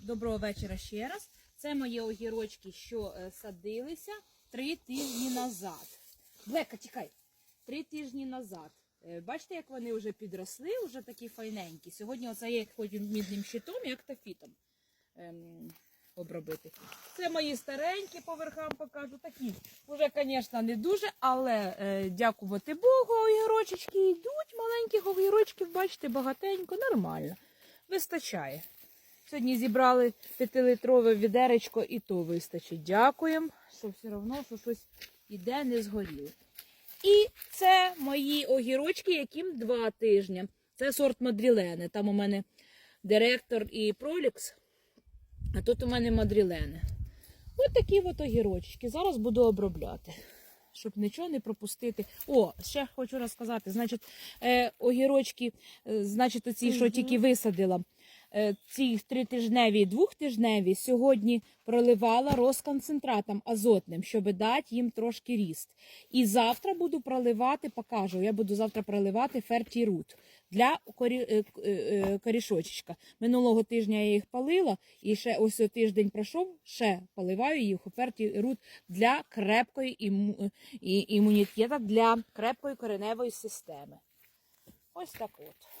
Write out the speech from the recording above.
доброго вечора ще раз. Це мої огірочки, що е, садилися три тижні назад. Блека, тікай. Три тижні назад. Е, Бачите, як вони вже підросли, вже такі файненькі. Сьогодні оце я хочу мідним щитом і актофітом ем, обробити. Це мої старенькі по верхам покажу. Такі вже, звісно, не дуже, але е, дякувати Богу, огірочечки йдуть. Маленьких огірочків, бачите, багатенько, нормально. Вистачає. Сьогодні зібрали п'ятилитрове відеречко і то вистачить. Дякуємо, що все одно що щось іде, не згоріло. І це мої огірочки, яким два тижні. Це сорт мадрілени. Там у мене директор і пролікс, а тут у мене мадрілени. Ось такі от огірочки. Зараз буду обробляти, щоб нічого не пропустити. О, ще хочу розказати. Значить, е, огірочки, е, значить, оці, що тільки висадила. Е, ці тритижневі і двохтижневі сьогодні проливала розконцентратом азотним, щоб дати їм трошки ріст. І завтра буду проливати, покажу, я буду завтра проливати фертірут для корі, е, е, корішочечка. Минулого тижня я їх палила, і ще ось тиждень пройшов, ще поливаю їх у фертірут для крепкої іму, і- імунітету, для крепкої кореневої системи. Ось так от.